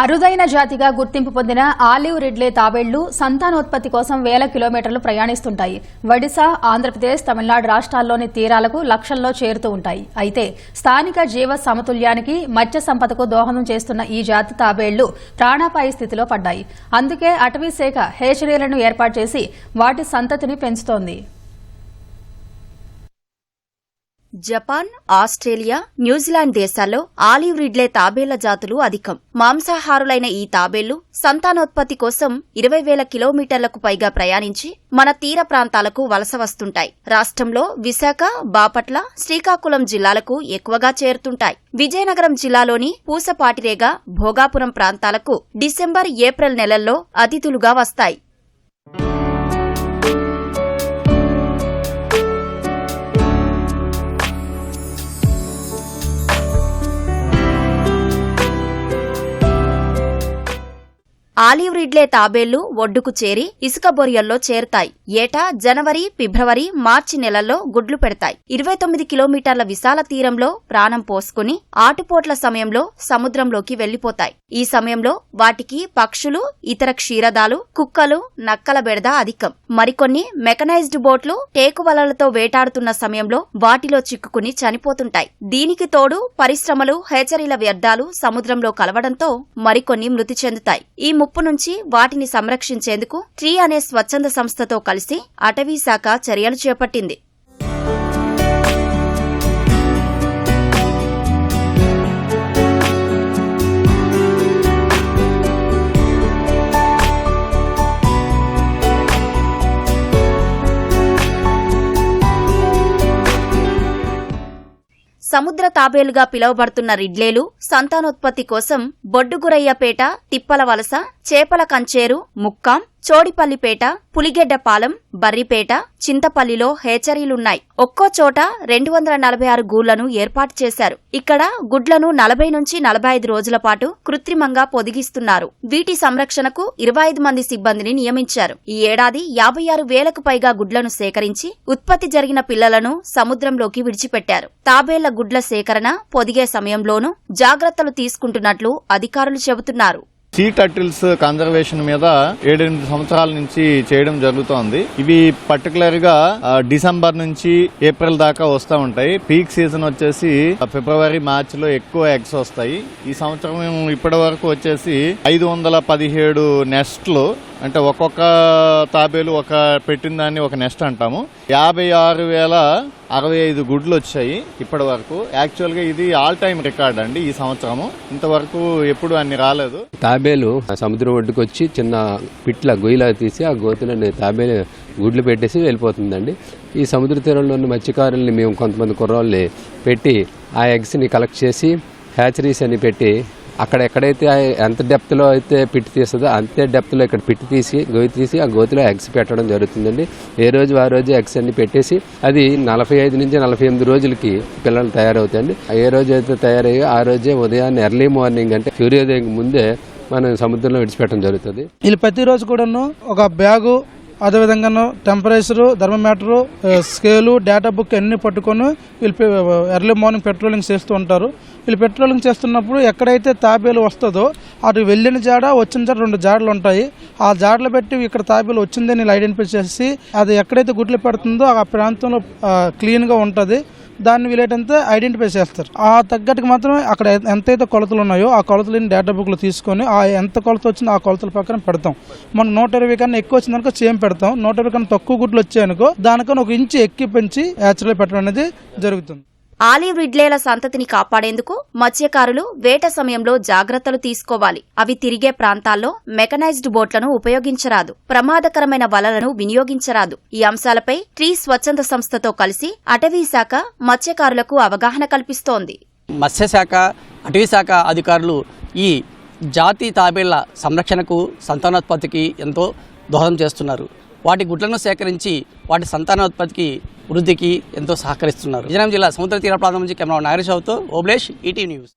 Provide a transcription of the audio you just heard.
అరుదైన జాతిగా గుర్తింపు పొందిన ఆలివ్ రిడ్లే తాబేళ్ళు సంతానోత్పత్తి కోసం వేల కిలోమీటర్లు ప్రయాణిస్తుంటాయి. ఒడిశా ఆంధ్రప్రదేశ్ తమిళనాడు రాష్ట్రాల్లోని తీరాలకు లక్షల్లో చేరుతూ ఉంటాయి. అయితే స్థానిక జీవ సమతుల్యానికి మత్స్య సంపదకు దోహదం చేస్తున్న ఈ జాతి తాబేళ్ళు ప్రాణాపాయ స్థితిలో పడ్డాయి. అందుకే అటవీ శాఖ హేచరీలను ఏర్పాటు చేసి వాటి సంతతిని పెంచుతోంది. జపాన్ ఆస్ట్రేలియా న్యూజిలాండ్ దేశాల్లో ఆలివ్ రిడ్లే తాబేళ్ళ జాతులు అధికం. మాంసాహారులైన ఈ తాబేళ్ళు సంతానోత్పత్తి కోసం ఇరవై వేల కిలోమీటర్లకు పైగా ప్రయాణించి మన తీర ప్రాంతాలకు వలస వస్తుంటాయి. రాష్ట్రంలో విశాఖ బాపట్ల శ్రీకాకుళం జిల్లాలకు ఎక్కువగా చేరుతుంటాయి. విజయనగరం జిల్లాలోని పూసపాటిరేగ భోగాపురం ప్రాంతాలకు డిసెంబర్ ఏప్రిల్ నెలల్లో అతిథులుగా వస్తాయి. ఆలివ్ రిడ్లే తాబేళ్ళు ఒడ్డుకు చేరి ఇసుక బొరియల్లో చేరుతాయి. ఏటా జనవరి ఫిబ్రవరి మార్చి నెలల్లో గుడ్లు పెడతాయి. ఇరవై తొమ్మిది కిలోమీటర్ల విశాల తీరంలో ప్రాణం పోసుకుని ఆటుపోట్ల సమయంలో సముద్రంలోకి వెళ్ళిపోతాయి ఈ సమయంలో వాటికి పక్షులు ఇతర క్షీరదాలు కుక్కలు నక్కల బెడద అధికం. మరికొన్ని మెకనైజ్డ్ బోట్లు టేకు వలలతో వేటాడుతున్న సమయంలో వాటిలో చిక్కుకుని చనిపోతుంటాయి. దీనికి తోడు పరిశ్రమలు హేచరీల వ్యర్థాలు సముద్రంలో కలవడంతో మరికొన్ని మృతి చెందుతాయి. ఈ ముప్పు నుంచి వాటిని సంరక్షించేందుకు ట్రీ అనే స్వచ్ఛంద సంస్థతో కలిసి అటవీ శాఖ చర్యలు చేపట్టింది. సముద్ర తాబేలుగా పిలువబడుతున్న రిడ్లేలు సంతానోత్పత్తి కోసం బొడ్డుగురయ్యపేట తిప్పల వలస చేపల కంచేరు ముక్కాం చోడిపల్లిపేట పులిగెడ్డపాలెం బర్రిపేట చింతపల్లిలో హేచరీలున్నాయి. ఒక్కో చోట రెండు వందల నలభై ఆరు గూళ్ళను ఏర్పాటు చేశారు. ఇక్కడ గుడ్లను నలభై నుంచి నలభై ఐదు రోజుల పాటు కృత్రిమంగా పొదిగిస్తున్నారు. వీటి సంరక్షణకు ఇరవై ఐదు మంది సిబ్బందిని నియమించారు. ఈ ఏడాది యాభై ఆరు వేలకు పైగా గుడ్లను సేకరించి ఉత్పత్తి జరిగిన పిల్లలను సముద్రంలోకి విడిచిపెట్టారు. తాబేళ్ళ గుడ్ల సేకరణ పొదిగే సమయంలోనూ జాగ్రత్తలు తీసుకుంటున్నట్లు అధికారులు చెబుతున్నారు. సీ టర్టిల్స్ కన్జర్వేషన్ మీద ఏడెనిమిది సంవత్సరాల నుంచి చేయడం జరుగుతోంది. ఇవి పర్టికులర్గా డిసెంబర్ నుంచి ఏప్రిల్ దాకా వస్తూ ఉంటాయి. పీక్ సీజన్ వచ్చేసి ఫిబ్రవరి మార్చ్లో ఎక్కువ ఎగ్స్ వస్తాయి. ఈ సంవత్సరం ఇప్పటి వరకు వచ్చేసి ఐదు వందల పదిహేడు నెస్ట్లు అంటే ఒక్కొక్క తాబేలు ఒక పెట్టిన దాన్ని ఒక నెస్ట్ అంటాము. యాభై ఆరు వేల అరవై ఐదు గుడ్లు వచ్చాయి ఇప్పటి వరకు. యాక్చువల్గా ఇది ఆల్ టైమ్ రికార్డ్ అండి ఈ సంవత్సరము. ఇంతవరకు ఎప్పుడు అన్ని రాలేదు. తాబేలు సముద్రం ఒడ్డుకు వచ్చి చిన్న పిట్ల గొయ్యిలా తీసి ఆ గోతులని తాబేలు గుడ్లు పెట్టేసి వెళ్ళిపోతుందండి. ఈ సముద్ర తీరంలో ఉన్న మత్స్యకారుల్ని మేము కొంతమంది కుర్రోళ్ళని పెట్టి ఆ ఎగ్స్ని కలెక్ట్ చేసి హ్యాచరీస్ అని పెట్టి అక్కడ ఎక్కడైతే ఆ ఎంత డెప్త్లో అయితే పిట్టి తీస్తుందో అంతే డెప్త్లో ఇక్కడ పిట్టి తీసి గోతి తీసి ఆ గోతిలో ఎగ్స్ పెట్టడం జరుగుతుందండి. ఏ రోజు ఆ రోజు ఎగ్స్ అన్ని పెట్టేసి అది నలభై ఐదు నుంచి నలభై ఎనిమిది రోజులకి పిల్లలు తయారవుతాయండి. ఏ రోజు అయితే తయారయ్యో ఆ రోజే ఉదయాన్నే ఎర్లీ మార్నింగ్ అంటే సూర్యోదయం ముందే మనం సముద్రంలో విడిచిపెట్టడం జరుగుతుంది. వీళ్ళు ప్రతిరోజు కూడాను ఒక బ్యాగు అదేవిధంగా temperature thermometer scale data book అన్నీ పట్టుకొని వీళ్ళు పె- ఎర్లీ మార్నింగ్ పెట్రోలింగ్ చేస్తూ ఉంటారు. వీళ్ళు పెట్రోలింగ్ చేస్తున్నప్పుడు ఎక్కడైతే తాబేలు వస్తుందో అటు వెళ్ళిన జాడ వచ్చిన జాడ రెండు జాడలు ఉంటాయి. ఆ జాడలు పెట్టి ఇక్కడ తాబేలు వచ్చిందని వీళ్ళు ఐడెంటిఫై చేసి అది ఎక్కడైతే గుడ్లు పెడుతుందో ఆ ప్రాంతంలో క్లీన్గా ఉంటుంది. దాన్ని వీలైతే ఐడెంటిఫై చేస్తారు. ఆ తగ్గట్టుకు మాత్రమే అక్కడ ఎంతైతే కొలతలు ఉన్నాయో ఆ కొలతలని డేటా బుక్లో తీసుకొని ఆ ఎంత కొలత వచ్చిందో ఆ కొలతల ప్రకారం పెడతాం. మనం నూట ఇరవై కన్నా ఎక్కువ వచ్చిందనుకో సేమ్ పెడతాం. నూట ఇరవై కన్నా తక్కువ గుడ్లు వచ్చాయనుకో దానికన్నా ఒక ఇంచు ఎక్కి పెంచి యాచురల్ పెట్టడం అనేది జరుగుతుంది. ఆలివ్ రిడ్లేల సంతతిని కాపాడేందుకు మత్స్యకారులు వేట సమయంలో జాగ్రత్తలు తీసుకోవాలి. అవి తిరిగే ప్రాంతాల్లో మెకనైజ్డ్ బోట్లను ఉపయోగించరాదు. ప్రమాదకరమైన వలలను వినియోగించరాదు. ఈ అంశాలపై ట్రీ స్వచ్ఛంద సంస్థతో కలిసి అటవీ శాఖ మత్స్యకారులకు అవగాహన కల్పిస్తోంది. మత్స్యశాఖ అటవీ శాఖ అధికారులు ఈ జాతి తాబేళ్ళ సంరక్షణకు సంతానోత్పత్తికి ఎంతో దోహదం చేస్తున్నారు. వాటి గుడ్లను సేకరించి వాటి సంతానోత్పత్తికి వృద్ధికి ఎంతో సహకరిస్తున్నారు. విజయనగరం జిల్లా సముద్ర తీర ప్రాంతం నుంచి కెమెరా నాగరేశ్వరతో ఓబ్లేష్ ఈటీ న్యూస్.